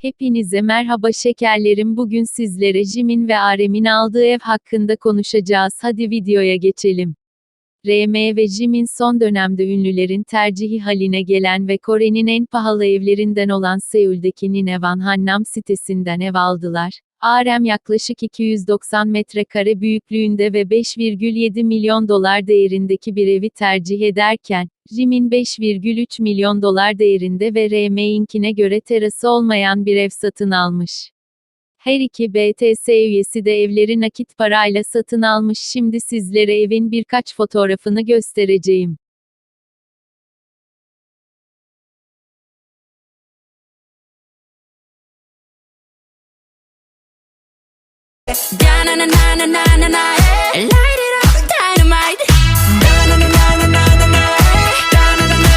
Hepinize merhaba şekerlerim. Bugün sizlere Jimin ve Arem'in aldığı ev hakkında konuşacağız. Hadi videoya geçelim. RM ve Jimin son dönemde ünlülerin tercihi haline gelen ve Kore'nin en pahalı evlerinden olan Seul'deki Ninevan Hannam sitesinden ev aldılar. Arem yaklaşık 290 metrekare büyüklüğünde ve 5,7 milyon dolar değerindeki bir evi tercih ederken, Jimin 5,3 milyon dolar değerinde ve RM'inkine göre terası olmayan bir ev satın almış. Her iki BTS üyesi de evleri nakit parayla satın almış. Şimdi sizlere evin birkaç fotoğrafını göstereceğim. Na na na na na na